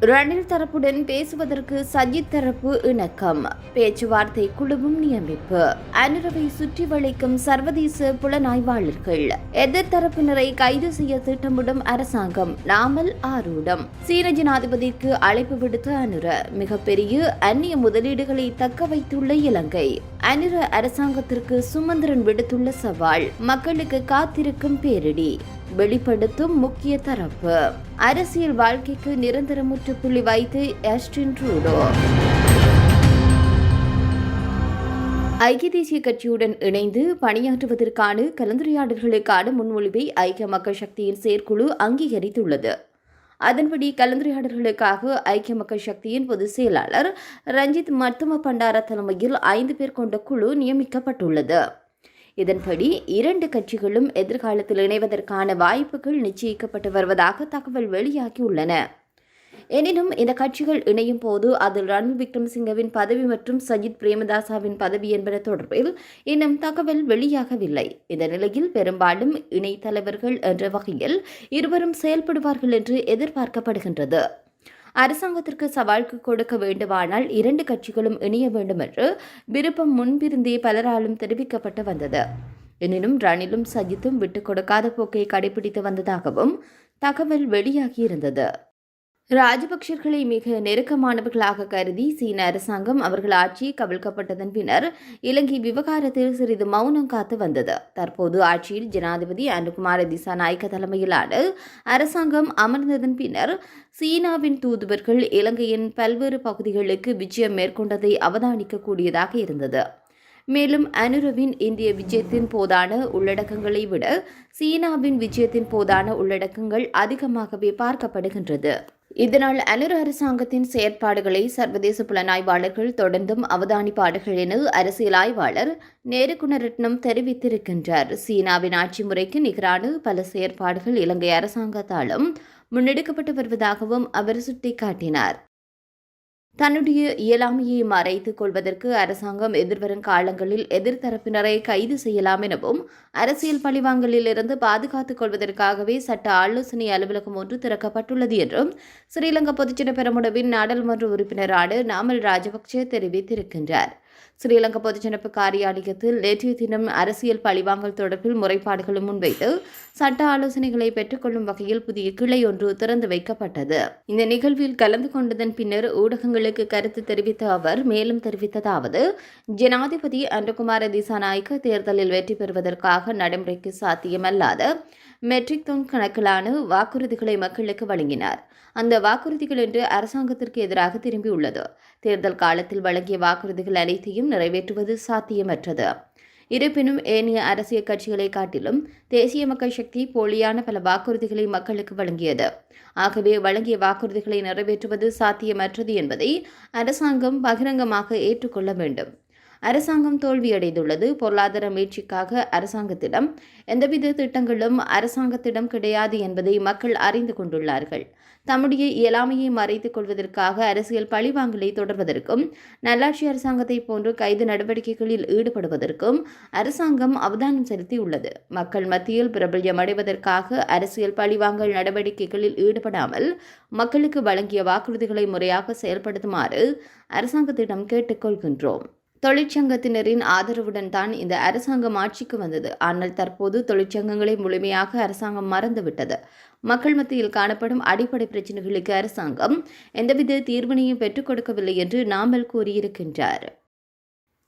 ரணில் தரப்புடன் பேசுவதற்கு சஜித் தரப்பு இணக்கம். பேச்சுவார்த்தை குழுவும் நியமிப்பு. அனுரவை சுற்றி வளைக்கும் சர்வதேச புலனாய்வாளர்கள். எதிர்த்தரப்பினரை கைது செய்ய திட்டமிடும் அரசாங்கம் நாமல் ஆரூடம். சீன ஜனாதிபதிக்கு அழைப்பு விடுத்த அனுர மிகப்பெரிய அந்நிய முதலீடுகளை தக்க வைத்துள்ள இலங்கை. அனிர அரசாங்கத்திற்கு சுமந்திரன் விடுத்துள்ள சவால் மக்களுக்கு காத்திருக்கும் பேரிடி. வெளிப்படுத்தும் முக்கிய தரப்பு. அரசியல் வாழ்க்கைக்கு நிரந்தர முற்றுப்புள்ளி வைத்து ஆஸ்டின் ட்ரூடோ. ஐக்கிய தேசிய கட்சியுடன் இணைந்து பணியாற்றுவதற்கான கலந்துரையாடல்களுக்கான முன்மொழிவை ஐக்கிய மக்கள் சக்தியின் செயற்குழு அங்கீகரித்துள்ளது. அதன்படி கலந்துரையாடல்களுக்காக ஐக்கிய மக்கள் சக்தியின் பொதுச் செயலாளர் ரஞ்சித் மத்தும பண்டார தலைமையில் ஐந்து பேர் கொண்ட குழு நியமிக்கப்பட்டுள்ளது. இதன்படி இரண்டு கட்சிகளும் எதிர்காலத்தில் இணைவதற்கான வாய்ப்புகள் நிச்சயிக்கப்பட்டு வருவதாக தகவல் வெளியாகியுள்ளன. எனினும் இந்த கட்சிகள் இணையும் போது அதில் ரணில் விக்ரமசிங்கவின் பதவி மற்றும் சஜித் பிரேமதாசாவின் பதவி என்பன தொடர்பில் இன்னும் தகவல் வெளியாகவில்லை. இந்த நிலையில் பெரும்பாலும் இணை தலைவர்கள் என்ற வகையில் இருவரும் செயல்படுவார்கள் என்று எதிர்பார்க்கப்படுகின்றது. அரசாங்கத்திற்கு சவால்க்கு கொடுக்க வேண்டுமானால் இரண்டு கட்சிகளும் இணைய வேண்டும் என்று விருப்பம் முன்பிருந்தே பலராலும் தெரிவிக்கப்பட்டு வந்தது. எனினும் ரணிலும் சஜித்தும் விட்டுக் கொடுக்காத போக்கை கடைபிடித்து வந்ததாகவும் தகவல் வெளியாகியிருந்தது. ராஜபக்சர்களை மிக நெருக்கமானவர்களாக கருதி சீன அரசாங்கம் அவர்கள் ஆட்சியை கவிழ்க்கப்பட்டதன் பின்னர் இலங்கை விவகாரத்தில் சிறிது மௌனம் காத்து வந்தது. தற்போது ஆட்சியில் ஜனாதிபதி அனுகுமார திசாநாயக்க தலைமையிலான அரசாங்கம் அமர்ந்ததன் பின்னர் சீனாவின் தூதுவர்கள் இலங்கையின் பல்வேறு பகுதிகளுக்கு விஜயம் மேற்கொண்டதை அவதானிக்கக்கூடியதாக இருந்தது. மேலும் அனுரவின் இந்திய விஜயத்தின் போதான உள்ளடக்கங்களை விட சீனாவின் விஜயத்தின் போதான உள்ளடக்கங்கள் அதிகமாகவே பார்க்கப்படுகின்றது. இதனால் அனுர அரசாங்கத்தின் செயற்பாடுகளை சர்வதேச புலனாய்வாளர்கள் தொடர்ந்தும் அவதானிப்பார்கள் என அரசியல் ஆய்வாளர் நேருகுணரட்னம் தெரிவித்திருக்கின்றார். சீனாவின் ஆட்சி முறைக்கு நிகரான பல செயற்பாடுகள் இலங்கை அரசாங்கத்தாலும் முன்னெடுக்கப்பட்டு வருவதாகவும் அவர் சுட்டிக்காட்டினார். தன்னுடைய இயலாமையை மறைத்துக் கொள்வதற்கு அரசாங்கம் எதிர்வரும் காலங்களில் எதிர்த்தரப்பினரை கைது செய்யலாம் எனவும் அரசியல் பழிவாங்கலில் இருந்து பாதுகாத்துக் கொள்வதற்காகவே சட்ட ஆலோசனை அலுவலகம் ஒன்று திறக்கப்பட்டுள்ளது என்றும் ஸ்ரீலங்கா பொதுஜன பெரமுடவின் நாடாளுமன்ற உறுப்பினரான நாமல் ராஜபக்சே தெரிவித்திருக்கின்றார். ஸ்ரீலங்கா பொதுஜனப்பு காரியாலயத்தில் நேற்றைய தினம் அரசியல் பழிவாங்கல் தொடர்பில் முறைப்பாடுகளும் முன்வைத்து சட்ட ஆலோசனைகளை பெற்றுக்கொள்ளும் வகையில் புதிய கிளை ஒன்று திறந்து வைக்கப்பட்டது. இந்த நிகழ்வில் கலந்து கொண்டதன் பின்னர் ஊடகங்களுக்கு கருத்து தெரிவித்த அவர் மேலும் தெரிவித்ததாவது ஜனாதிபதி அன்றகுமார திசாநாயக்க தேர்தலில் வெற்றி பெறுவதற்காக நடைமுறைக்கு சாத்தியமல்லாத மெட்ரிக் தொன் கணக்கிலான வாக்குறுதிகளை மக்களுக்கு வழங்கினார். அந்த வாக்குறுதிகள் இன்று அரசாங்கத்திற்கு எதிராக திரும்பியுள்ளது. தேர்தல் காலத்தில் வழங்கிய வாக்குறுதிகள் அனைத்தையும் நிறைவேற்றுவது சாத்தியமற்றது. இருப்பினும் ஏனைய அரசியல் கட்சிகளை காட்டிலும் தேசிய மக்கள் சக்தி போலியான பல வாக்குறுதிகளை மக்களுக்கு வழங்கியது. ஆகவே வழங்கிய வாக்குறுதிகளை நிறைவேற்றுவது சாத்தியமற்றது என்பதை அரசாங்கம் பகிரங்கமாக ஏற்றுக்கொள்ள வேண்டும். அரசாங்கம் தோல்வியடைந்துள்ளது. பொருளாதார மீட்சிக்காக அரசாங்கத்திடம் எந்தவித திட்டங்களும் அரசாங்கத்திடம் கிடையாது என்பதை மக்கள் அறிந்து கொண்டுள்ளார்கள். தம்முடைய இயலாமையை மறைத்துக் கொள்வதற்காக அரசியல் பழிவாங்கலை தொடர்வதற்கும் நல்லாட்சி அரசாங்கத்தை போன்று கைது நடவடிக்கைகளில் ஈடுபடுவதற்கும் அரசாங்கம் அவதானம் செலுத்தியுள்ளது. மக்கள் மத்தியில் பிரபல்யம் அடைவதற்காக அரசியல் பழிவாங்கல் நடவடிக்கைகளில் ஈடுபடாமல் மக்களுக்கு வழங்கிய வாக்குறுதிகளை முறையாக செயல்படுத்துமாறு அரசாங்கத்திடம் கேட்டுக்கொள்கின்றோம் தொழிற்சங்கத்தினரின் ஆதரவுடன் தான் இந்த அரசாங்கம் ஆட்சிக்கு வந்தது. ஆனால் தற்போது தொழிற்சங்கங்களை முழுமையாக அரசாங்கம் மறந்துவிட்டது. மக்கள் மத்தியில் காணப்படும் அடிப்படை பிரச்சினைகளுக்கு அரசாங்கம் எந்தவித தீர்வினையும் பெற்றுக் கொடுக்கவில்லை என்று நாமல் கூறியிருக்கின்றார்.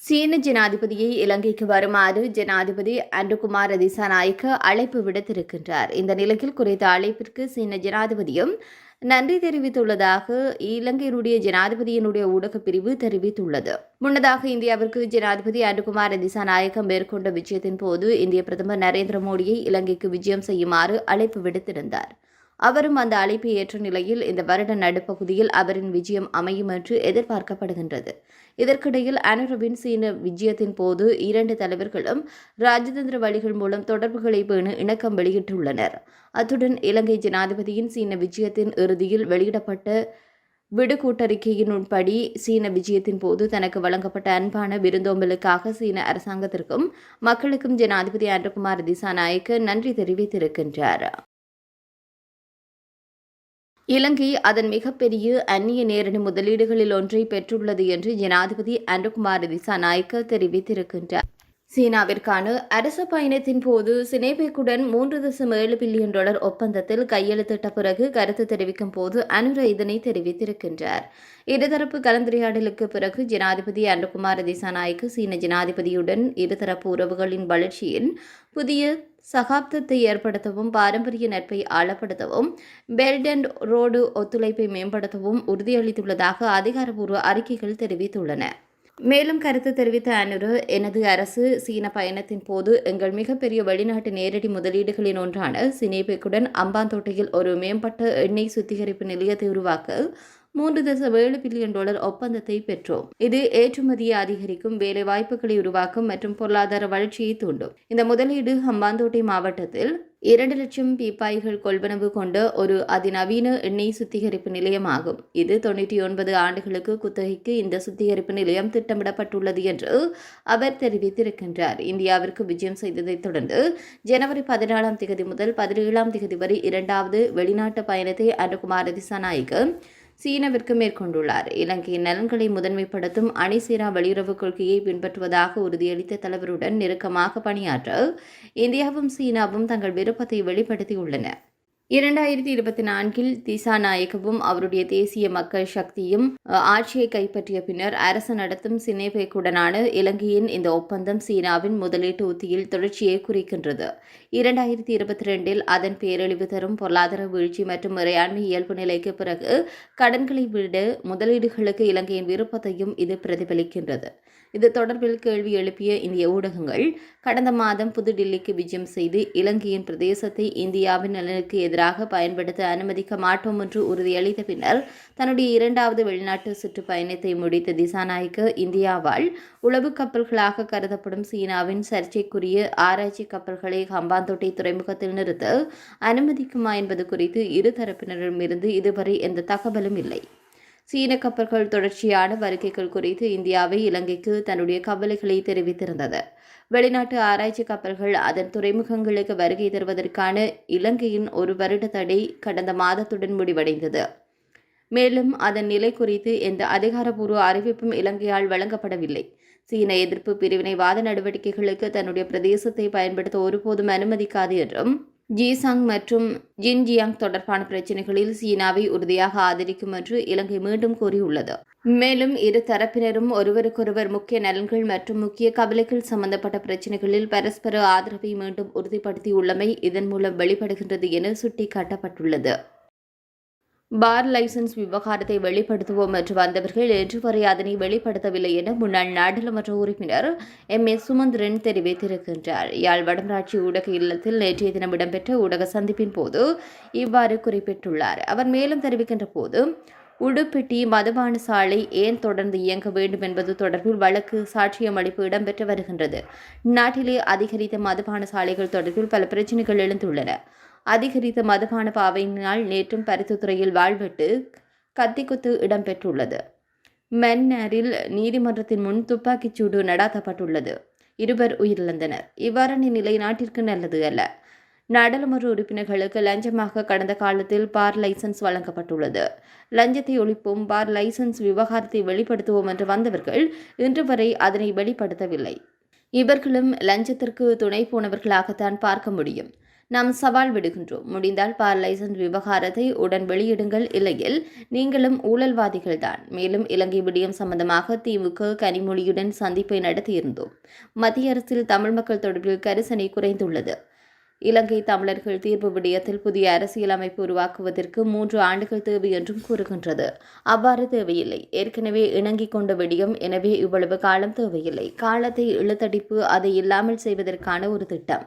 சீன ஜனாதிபதியை இலங்கைக்கு வருமாறு ஜனாதிபதி அன்றுகுமார் திசாநாயக்க அழைப்பு விடுத்திருக்கின்றார். இந்த நிலையில் குறித்த அழைப்பிற்கு சீன ஜனாதிபதியும் நன்றி தெரிவித்துள்ளதாக இலங்கையினுடைய ஜனாதிபதியினுடைய ஊடகப் பிரிவு தெரிவித்துள்ளது. முன்னதாக இந்தியாவிற்கு ஜனாதிபதி அனுகுமார் திசாநாயகம் மேற்கொண்ட விஜயத்தின் போது இந்திய பிரதமர் நரேந்திர மோடியை இலங்கைக்கு விஜயம் செய்யுமாறு அழைப்பு விடுத்திருந்தார். அவரும் அந்த அழைப்பை ஏற்ற நிலையில் இந்த வருட நடுப்பகுதியில் அவரின் விஜயம் அமையும் என்று எதிர்பார்க்கப்படுகின்றது. இதற்கிடையில் அனுரவின் சீன விஜயத்தின் போது இரண்டு தலைவர்களும் ராஜதந்திர வழிகள் மூலம் தொடர்புகளை பேண இணக்கம் வெளியிட்டுள்ளனர். அத்துடன் இலங்கை ஜனாதிபதியின் சீன விஜயத்தின் இறுதியில் வெளியிடப்பட்ட விடு கூட்டறிக்கையின்படி சீன விஜயத்தின் போது தனக்கு வழங்கப்பட்ட அன்பான விருந்தோம்பலுக்காக சீன அரசாங்கத்திற்கும் மக்களுக்கும் ஜனாதிபதி அன்றகுமார் திசாநாயக்க நன்றி தெரிவித்திருக்கின்றார். இலங்கை அதன் மிகப்பெரிய அந்நிய நேரடி முதலீடுகளில் ஒன்றை பெற்றுள்ளது என்று ஜனாதிபதி அனுகுமார் திசாநாயக்க தெரிவித்திருக்கின்றார். சீனாவிற்கான அரச பயணத்தின் போது சினேபெக்குடன் மூன்று தசம் ஏழு பில்லியன் டாலர் ஒப்பந்தத்தில் கையெழுத்திட்ட பிறகு கருத்து தெரிவிக்கும் போது அனுர இதனை தெரிவித்திருக்கின்றார். இருதரப்பு கலந்துரையாடலுக்கு பிறகு ஜனாதிபதி அனுகுமார் திசாநாயக்கு சீன ஜனாதிபதியுடன் இருதரப்பு உறவுகளின் வளர்ச்சியின் புதிய சகாப்தத்தை ஏற்படுத்தவும் பாரம்பரிய நட்பை ஆழப்படுத்தவும் பெல்ட் அண்ட் ரோடு ஒத்துழைப்பை மேம்படுத்தவும் உறுதியளித்துள்ளதாக அதிகாரப்பூர்வ அறிக்கைகள் தெரிவித்துள்ளன. மேலும் கருத்து தெரிவித்த அனுரு எனது அரசு சீன பயணத்தின் போது எங்கள் மிகப்பெரிய வெளிநாட்டு நேரடி முதலீடுகளின் ஒன்றான சினேபெக்குடன் அம்பாந்தோட்டையில் ஒரு மேம்பட்ட எண்ணெய் சுத்திகரிப்பு நிலையத்தை உருவாக்க மூன்று தசம் ஏழு பில்லியன் டாலர் ஒப்பந்தத்தை பெற்றோம். இது ஏற்றுமதியை அதிகரிக்கும் வேலை வாய்ப்புகளை உருவாக்கும் மற்றும் பொருளாதார வளர்ச்சியை தூண்டும். இந்த முதலீடு ஹம்பாந்தோட்டை மாவட்டத்தில் இரண்டு லட்சம் பீப்பாய்கள் கொள்வனவு கொண்ட ஒரு அதிநவீன எண்ணெய் சுத்திகரிப்பு நிலையமாகும். இது தொண்ணூற்றி ஒன்பது ஆண்டுகளுக்கு குத்தகைக்கு இந்த சுத்திகரிப்பு நிலையம் திட்டமிடப்பட்டுள்ளது என்று அவர் தெரிவித்திருக்கின்றார். இந்தியாவிற்கு விஜயம் செய்ததைத் தொடர்ந்து ஜனவரி பதினாலாம் திகதி முதல் பதினேழாம் திகதி வரை இரண்டாவது வெளிநாட்டு பயணத்தை அனுகுமார் திசாநாயக்கு சீனாவிற்கு மேற்கொண்டுள்ளார். இலங்கையின் நலன்களை முதன்மைப்படுத்தும் அணிசீரா வெளியுறவு கொள்கையை பின்பற்றுவதாக உறுதியளித்த தலைவருடன் நெருக்கமாக பணியாற்ற இந்தியாவும் சீனாவும் தங்கள் விருப்பத்தை வெளிப்படுத்தியுள்ளன. இரண்டாயிரத்தி இருபத்தி நான்கில் திசா நாயகவும் அவருடைய தேசிய மக்கள் சக்தியும் ஆட்சியை கைப்பற்றிய பின்னர் அரசு நடத்தும் சினேபேக்குடனான இலங்கையின் இந்த ஒப்பந்தம் சீனாவின் முதலீட்டு உத்தியில் தொடர்ச்சியை குறிக்கின்றது. இரண்டாயிரத்தி இருபத்தி ரெண்டில் அதன் பேரழிவு தரும் பொருளாதார வீழ்ச்சி மற்றும் இறையாண்மை இயல்பு நிலைக்கு பிறகு கடன்களை விட முதலீடுகளுக்கு இலங்கையின் விருப்பத்தையும் இது பிரதிபலிக்கின்றது. இது தொடர்பில் கேள்வி எழுப்பிய இந்திய ஊடகங்கள் கடந்த மாதம் புதுடில்லிக்கு விஜயம் செய்து இலங்கையின் பிரதேசத்தை இந்தியாவின் நலனுக்கு எதிராக பயன்படுத்த அனுமதிக்க மாட்டோம் என்று உறுதியளித்த பின்னர் தன்னுடைய இரண்டாவது வெளிநாட்டு சுற்றுப்பயணத்தை முடித்த திசாநாயக்க இந்தியாவால் உளவு கப்பல்களாக கருதப்படும் சீனாவின் சர்ச்சைக்குரிய ஆராய்ச்சி கப்பல்களை ஹம்பாந்தோட்டை துறைமுகத்தில் நிறுத்த அனுமதிக்குமா என்பது குறித்து இரு தரப்பினரிடமிருந்து இதுவரை எந்த தகவலும் இல்லை. சீன கப்பல்கள் தொடர்ச்சியான வருகைகள் குறித்து இந்தியாவை இலங்கைக்கு தன்னுடைய கவலைகளை தெரிவித்திருந்தது. வெளிநாட்டு ஆராய்ச்சி கப்பல்கள் அதன் துறைமுகங்களுக்கு வருகை தருவதற்கான இலங்கையின் ஒரு வருட தடை கடந்த மாதத்துடன் முடிவடைந்தது. மேலும் அதன் நிலை குறித்து எந்த அதிகாரப்பூர்வ அறிவிப்பும் இலங்கையால் வழங்கப்படவில்லை. சீன எதிர்ப்பு பிரிவினைவாத நடவடிக்கைகளுக்கு தன்னுடைய பிரதேசத்தை பயன்படுத்த ஒருபோதும் அனுமதிக்காது என்றும் ஜீசாங் மற்றும் ஜின்ஜியாங் தொடர்பான பிரச்சினைகளில் சீனாவை உறுதியாக ஆதரிக்கும் என்று இலங்கை மீண்டும் கூறியுள்ளது. மேலும் இரு தரப்பினரும் ஒருவருக்கொருவர் முக்கிய நலன்கள் மற்றும் முக்கிய கவலைகள் சம்பந்தப்பட்ட பிரச்சினைகளில் பரஸ்பர ஆதரவை மீண்டும் உறுதிப்படுத்தியுள்ளமை இதன் மூலம் வெளிப்படுகின்றது என சுட்டிக்காட்டப்பட்டுள்ளது. பார் லைசன்ஸ் விவகாரத்தை வெளிப்படுத்துவோம் என்று வந்தவர்கள் இன்று வரை அதனை வெளிப்படுத்தவில்லை என முன்னாள் நாடாளுமன்ற உறுப்பினர் எம். எஸ். சுமந்திரன் தெரிவித்திருக்கின்றார். யாழ் வடமராட்சி ஊடக இல்லத்தில் நேற்றைய தினம் இடம்பெற்ற ஊடக சந்திப்பின் போது இவ்வாறு குறிப்பிட்டுள்ளார். அவர் மேலும் தெரிவிக்கின்ற போது உடுப்பிட்டி மதுபான சாலை ஏன் தொடர்ந்து இயங்க வேண்டும் என்பது தொடர்பில் வழக்கு சாட்சியம் அளிப்பு இடம்பெற்று வருகின்றது. நாட்டிலே அதிகரித்த மதுபான சாலைகள் தொடர்பில் பல பிரச்சினைகள் எழுந்துள்ளன. அதிகரித்த மதுபான பாவையினால் நேற்றும் பரிசுத்துறையில் வாழ்விட்டு கத்திக்குத்து இடம்பெற்றுள்ளது. மென்னரில் நீதிமன்றத்தின் முன் துப்பாக்கிச் சூடு நடாத்தப்பட்டுள்ளது. இருவர் உயிரிழந்தனர். இவ்வாறான நிலை நாட்டிற்கு நல்லது அல்ல. நாடாளுமன்ற உறுப்பினர்களுக்கு லஞ்சமாக கடந்த காலத்தில் பார் லைசன்ஸ் வழங்கப்பட்டுள்ளது. லஞ்சத்தை ஒழிப்போம் பார் லைசன்ஸ் விவகாரத்தை வெளிப்படுத்துவோம் என்று வந்தவர்கள் இன்று வரை அதனை வெளிப்படுத்தவில்லை. இவர்களும் லஞ்சத்திற்கு துணை போனவர்களாகத்தான் பார்க்க முடியும். நாம் சவால் விடுகின்றோம். முடிந்தால் பார் லைசன்ஸ் விவகாரத்தை உடன் வெளியிடுங்கள். இல்லையில் நீங்களும் ஊழல்வாதிகள் தான். மேலும் இலங்கை விடயம் சம்பந்தமாக திமுக கனிமொழியுடன் சந்திப்பை நடத்தியிருந்தோம். மத்திய அரசில் தமிழ் மக்கள் தொடர்பில் கரிசனை குறைந்துள்ளது. இலங்கை தமிழர்கள் தீர்ப்பு விடயத்தில் புதிய அரசியல் அமைப்பு உருவாக்குவதற்கு மூன்று ஆண்டுகள் தேவை என்றும் கூறுகின்றது. அவ்வாறு தேவையில்லை. ஏற்கனவே இணங்கிக் கொண்ட விடயம் எனவே இவ்வளவு காலம் தேவையில்லை. காலத்தை இழுத்தடிப்பு அதை இல்லாமல் செய்வதற்கான ஒரு திட்டம்.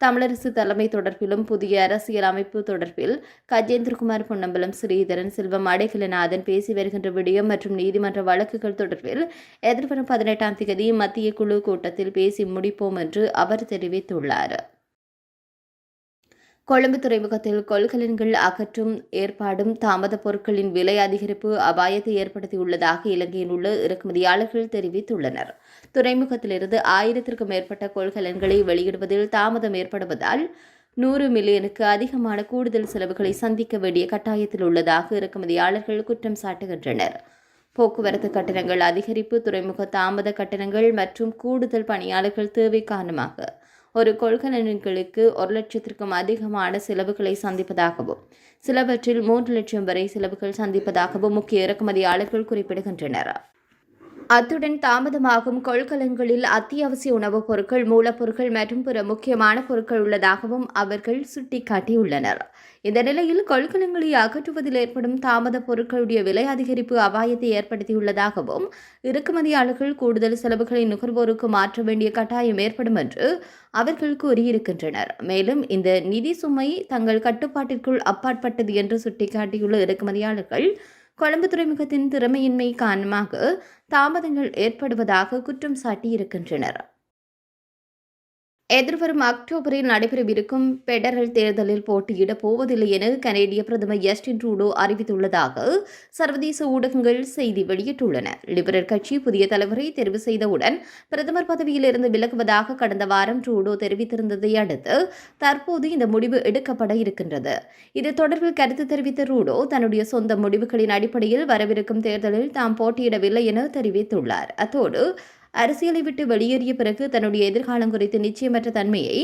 தமிழரசு தலைமை தொடர்பிலும் புதிய அரசியல் அமைப்பு தொடர்பில் கஜேந்திரகுமார் பொன்னம்பலம் ஸ்ரீதரன் செல்வம் அடைக்கலநாதன் பேசி வருகின்ற விடயம் மற்றும் நீதிமன்ற வழக்குகள் தொடர்பில் எதிர்வரும் பதினெட்டாம் தேதி மத்திய குழு கூட்டத்தில் பேசி முடிப்போம் என்று அவர் தெரிவித்துள்ளார். கொழும்பு துறைமுகத்தில் கொள்கலன்கள் அகற்றும் ஏற்பாடும் தாமத பொருட்களின் விலை அதிகரிப்பு அபாயத்தை ஏற்படுத்தியுள்ளதாக இலங்கையில் உள்ள இறக்குமதியாளர்கள் தெரிவித்துள்ளனர். துறைமுகத்திலிருந்து ஆயிரத்திற்கும் மேற்பட்ட கொள்கலன்களை வெளியிடுவதில் தாமதம் ஏற்படுவதால் நூறு மில்லியனுக்கு அதிகமான கூடுதல் செலவுகளை சந்திக்க வேண்டிய கட்டாயத்தில் உள்ளதாக இறக்குமதியாளர்கள் குற்றம் சாட்டுகின்றனர். போக்குவரத்து கட்டணங்கள் அதிகரிப்பு துறைமுக தாமத கட்டணங்கள் மற்றும் கூடுதல் பணியாளர்கள் தேவை காரணமாக ஒரு கொள்கலன்களுக்கு ஒரு லட்சத்திற்கும் அதிகமான செலவுகளை சந்திப்பதாகவும் சிலவற்றில் மூன்று லட்சம் வரை செலவுகள் சந்திப்பதாகவும் முக்கிய இறக்குமதியாளர்கள் குறிப்பிடுகின்றனர். அத்துடன் தாமதமாகும் கொள்கலன்களில் அத்தியாவசிய உணவுப் பொருட்கள் மூலப்பொருட்கள் மற்றும் பிற முக்கியமான பொருட்கள் உள்ளதாகவும் அவர்கள் சுட்டிக்காட்டியுள்ளனர். இந்த நிலையில் கொள்கலன்களை அகற்றுவதில் ஏற்படும் தாமத பொருட்களுடைய விலை அதிகரிப்பு அபாயத்தை ஏற்படுத்தியுள்ளதாகவும் இறக்குமதியாளர்கள் கூடுதல் செலவுகளை நுகர்வோருக்கு மாற்ற வேண்டிய கட்டாயம் ஏற்படும் என்று அவர்கள் கூறியிருக்கின்றனர். மேலும் இந்த நிதி சுமை தங்கள் கட்டுப்பாட்டிற்குள் அப்பாற்பட்டது என்று சுட்டிக்காட்டியுள்ள இறக்குமதியாளர்கள் கொழும்பு துறைமுகத்தின் திறமையின்மை காரணமாக தாமதங்கள் ஏற்படுவதாக குற்றம் சாட்டியிருக்கின்றனர். எதிர்வரும் அக்டோபரில் நடைபெறவிருக்கும் பெடரல் தேர்தலில் போட்டியிடப் போவதில்லை என கனேடிய பிரதமர் ஜஸ்டின் ட்ரூடோ அறிவித்துள்ளதாக சர்வதேச ஊடகங்கள் செய்தி வெளியிட்டுள்ளன. லிபரல் கட்சி புதிய தலைவரை தெரிவு செய்தவுடன் பிரதமர் பதவியிலிருந்து விலகுவதாக கடந்த வாரம் ட்ரூடோ தெரிவித்திருந்ததை அடுத்து தற்போது இந்த முடிவு எடுக்கப்பட இருக்கின்றது. இது தொடர்பில் கருத்து தெரிவித்த ரூடோ தன்னுடைய சொந்த முடிவுகளின் அடிப்படையில் வரவிருக்கும் தேர்தலில் தாம் போட்டியிடவில்லை என தெரிவித்துள்ளார். அத்தோடு அரசியலை விட்டு வெளியேறிய பிறகு தன்னுடைய எதிர்காலம் குறித்து நிச்சயமற்ற தன்மையை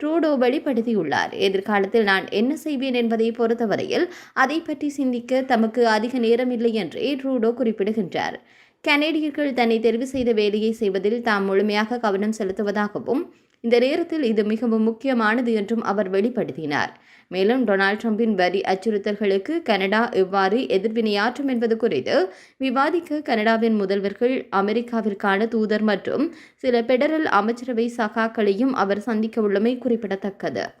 ட்ரூடோ வெளிப்படுத்தியுள்ளார். எதிர்காலத்தில் நான் என்ன செய்வேன் என்பதை பொறுத்தவரையில் அதை பற்றி சிந்திக்க தமக்கு அதிக நேரம் இல்லை என்றே ட்ரூடோ குறிப்பிடுகின்றார். கனேடியர்கள் தன்னை தெரிவு செய்த வேலையை செய்வதில் தாம் முழுமையாக கவனம் செலுத்துவதாகவும் இந்த நேரத்தில் இது மிகவும் முக்கியமானது என்றும் அவர் வெளிப்படுத்தினார். மேலும் டொனால்ட் ட்ரம்பின் வரி அச்சுறுத்தல்களுக்கு கனடா எவ்வாறு எதிர்வினையாற்றும் என்பது குறித்து விவாதிக்க கனடாவின் முதல்வர்கள் அமெரிக்காவிற்கான தூதர் மற்றும் சில பெடரல் அமைச்சரவை சகாக்களையும் அவர் சந்திக்க உள்ளமை குறிப்பிடத்தக்கது.